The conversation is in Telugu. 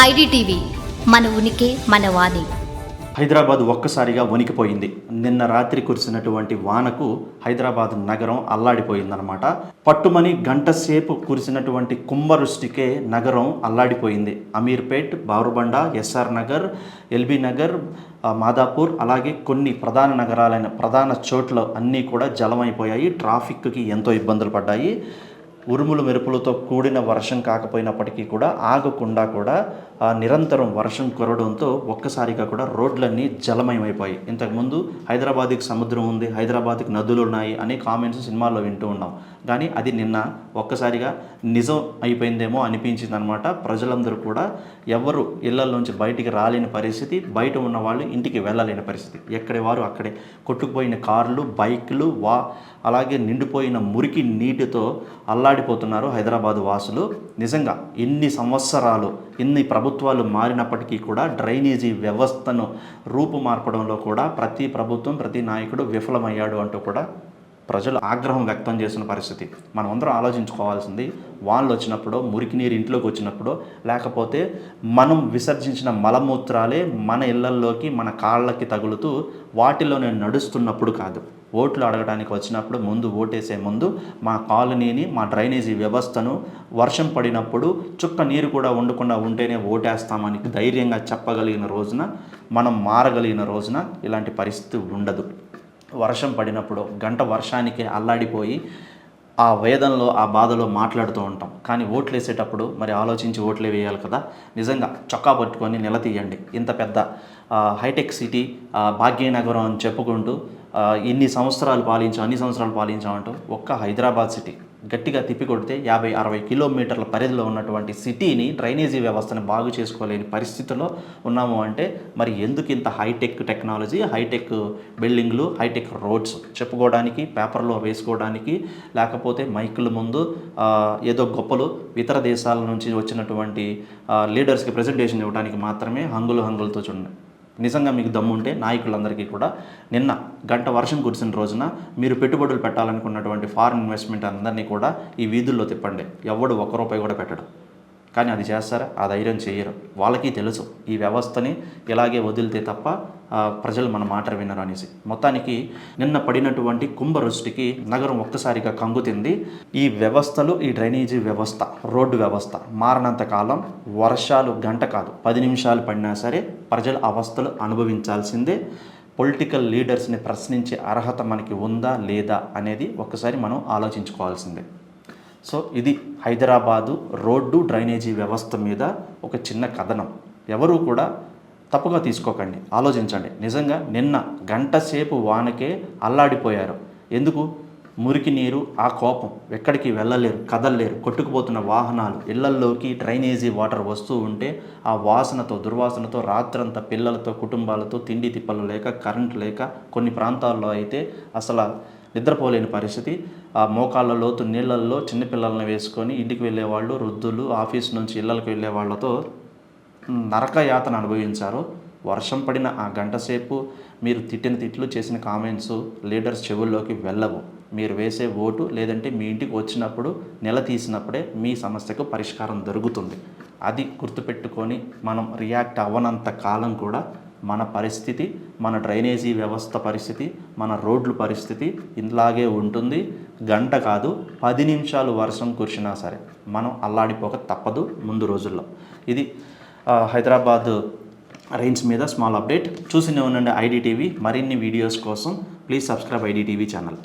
ఐడిటీవీ మన ఉనికి మన వాణి. హైదరాబాద్ ఒక్కసారిగా వణికిపోయింది. నిన్న రాత్రి కురిసినటువంటి వానకు హైదరాబాద్ నగరం అల్లాడిపోయిందనమాట పట్టుమని గంట సేపు కురిసినటువంటి కుంభవృష్టికే నగరం అల్లాడిపోయింది. అమీర్పేట్ బారుబండ ఎస్ఆర్ నగర్ ఎల్బీ నగర్ మాదాపూర్ అలాగే కొన్ని ప్రధాన నగరాలైన ప్రధాన చోట్ల అన్నీ కూడా జలమైపోయాయి. ట్రాఫిక్కి ఎంతో ఇబ్బందులు పడ్డాయి. ఉరుములు మెరుపులతో కూడిన వర్షం కాకపోయినప్పటికీ కూడా ఆగకుండా కూడా నిరంతరం వర్షం కురవడంతో ఒక్కసారిగా కూడా రోడ్లన్నీ జలమయమైపోయాయి. ఇంతకుముందు హైదరాబాద్కి సముద్రం ఉంది హైదరాబాద్కి నదులు ఉన్నాయి అనే కామెంట్స్ సినిమాల్లో వింటూ ఉన్నాం. కానీ అది నిన్న ఒక్కసారిగా నిజం అయిపోయిందేమో అనిపించింది అనమాట ప్రజలందరూ కూడా ఎవరు ఇళ్ళలోంచి బయటికి రాలేని పరిస్థితి బయట ఉన్న వాళ్ళు ఇంటికి వెళ్ళలేని పరిస్థితి. ఎక్కడి వారు అక్కడే కొట్టుకుపోయిన కార్లు బైక్లు వా అలాగే నిండిపోయిన మురికి నీటితో అల్లాడిపోతున్నారు హైదరాబాద్ వాసులు. నిజంగా ఇన్ని సంవత్సరాలు ఇన్ని ప్రభుత్వాలు మారినప్పటికీ కూడా డ్రైనేజీ వ్యవస్థను రూపుమార్పడంలో కూడా ప్రతి ప్రభుత్వం ప్రతి నాయకుడు విఫలమయ్యాడు అంటూ కూడా ప్రజలు ఆగ్రహం వ్యక్తం చేసిన పరిస్థితి. మనం అందరం ఆలోచించుకోవాల్సింది వానలు వచ్చినప్పుడు మురికి నీరు ఇంట్లోకి వచ్చినప్పుడు లేకపోతే మనం విసర్జించిన మలమూత్రాలే మన ఇళ్ళల్లోకి మన కాళ్ళకి తగులుతూ వాటిలోనే నడుస్తున్నప్పుడు కాదు. ఓట్లు అడగడానికి వచ్చినప్పుడు ముందు ఓటేసే ముందు మా కాలనీని మా డ్రైనేజీ వ్యవస్థను వర్షం పడినప్పుడు చుక్క నీరు కూడా ఉండకుండా ఉంటేనే ఓటేస్తామని ధైర్యంగా చెప్పగలిగిన రోజున మనం మారగలిగిన రోజున ఇలాంటి పరిస్థితి ఉండదు. వర్షం పడినప్పుడు గంట వర్షానికి అల్లాడిపోయి ఆ వేదనలో ఆ బాధలో మాట్లాడుతూ ఉంటాం. కానీ ఓట్లు వేసేటప్పుడు మరి ఆలోచించి ఓట్లే వేయాలి కదా. నిజంగా చొక్కా పట్టుకొని నిలదీయండి ఇంత పెద్ద హైటెక్ సిటీ భాగ్యనగరం అని చెప్పుకుంటూ ఇన్ని సంవత్సరాలు పాలించాం అన్ని సంవత్సరాలు పాలించామంటూ ఒక్క హైదరాబాద్ సిటీ గట్టిగా తిప్పి కొడితే యాభై అరవై కిలోమీటర్ల పరిధిలో ఉన్నటువంటి సిటీని డ్రైనేజీ వ్యవస్థను బాగు చేసుకోలేని పరిస్థితిలో ఉన్నాము అంటే మరి ఎందుకు ఇంత హైటెక్ టెక్నాలజీ హైటెక్ బిల్డింగ్లు హైటెక్ రోడ్స్ చెప్పుకోవడానికి పేపర్లో వేసుకోవడానికి లేకపోతే మైకుల ముందు ఏదో గొప్పలు ఇతర దేశాల నుంచి వచ్చినటువంటి లీడర్స్కి ప్రజెంటేషన్ ఇవ్వడానికి మాత్రమే హంగులు హంగులతో చూడండి. నిజంగా మీకు దమ్ముంటే నాయకులందరికీ కూడా నిన్న గంట వర్షం కురిసిన రోజున మీరు పెట్టుబడులు పెట్టాలనుకున్నటువంటి ఫారిన్ ఇన్వెస్ట్మెంట్ అందరినీ కూడా ఈ వీధుల్లో తిప్పండి. ఎవడు ఒక్క రూపాయి కూడా పెట్టడు. కానీ అది చేస్తారా? ఆ ధైర్యం చేయరు. వాళ్ళకి తెలుసు. ఈ వ్యవస్థని ఇలాగే వదిలితే తప్ప ప్రజలు మన మాట వినరు అనేసి. మొత్తానికి నిన్న పడినటువంటి కుంభరుష్టికి నగరం ఒక్కసారిగా కంగుతింది ఈ వ్యవస్థలు ఈ డ్రైనేజీ వ్యవస్థ రోడ్డు వ్యవస్థ మారినంత కాలం వర్షాలు గంట కాదు పది నిమిషాలు పడినా సరే ప్రజల అవస్థలు అనుభవించాల్సిందే. పొలిటికల్ లీడర్స్ని ప్రశ్నించే అర్హత మనకి ఉందా లేదా అనేది ఒక్కసారి మనం ఆలోచించుకోవాల్సిందే. సో ఇది హైదరాబాదు రోడ్డు డ్రైనేజీ వ్యవస్థ మీద ఒక చిన్న కథనం. ఎవరూ కూడా తప్పుగా తీసుకోకండి ఆలోచించండి. నిజంగా నిన్న గంట సేపు వానకే అల్లాడిపోయారు. ఎందుకు? మురికి నీరు ఆ కోపం. ఎక్కడికి వెళ్ళలేరు కదలలేరు కొట్టుకుపోతున్న వాహనాలు ఇళ్ళల్లోకి డ్రైనేజీ వాటర్ వస్తూ ఉంటే ఆ వాసనతో దుర్వాసనతో రాత్రంతా పిల్లలతో కుటుంబాలతో తిండి తిప్పలు లేక కరెంట్ లేక కొన్ని ప్రాంతాల్లో అయితే అసలు నిద్రపోలేని పరిస్థితి. ఆ మోకాళ్ళ లోతు నీళ్ళల్లో చిన్నపిల్లల్ని వేసుకొని ఇంటికి వెళ్ళేవాళ్ళు వృద్ధులు ఆఫీస్ నుంచి ఇళ్ళకి వెళ్ళే వాళ్ళతో నరకయాతను అనుభవించారు. వర్షం పడిన ఆ గంటసేపు మీరు తిట్టిన తిట్లు చేసిన కామెంట్స్ లీడర్స్ చెవుల్లోకి వెళ్ళవు. మీరు వేసే ఓటు లేదంటే మీ ఇంటికి వచ్చినప్పుడు నెల తీసినప్పుడే మీ సమస్యకు పరిష్కారం దొరుకుతుంది. అది గుర్తుపెట్టుకొని మనం రియాక్ట్ అవ్వనంత కాలం కూడా మన పరిస్థితి మన డ్రైనేజీ వ్యవస్థ పరిస్థితి మన రోడ్లు పరిస్థితి ఇలాగే ఉంటుంది. గంట కాదు పది నిమిషాలు వర్షం కురిసినా సరే మనం అల్లాడిపోక తప్పదు ముందు రోజుల్లో. ఇది హైదరాబాద్ రైన్స్ మీద స్మాల్ అప్డేట్. చూసినే ఉండండి ఐడిటీవీ మరిన్ని వీడియోస్ కోసం ప్లీజ్ సబ్స్క్రైబ్ ఐడిటీవీ ఛానల్.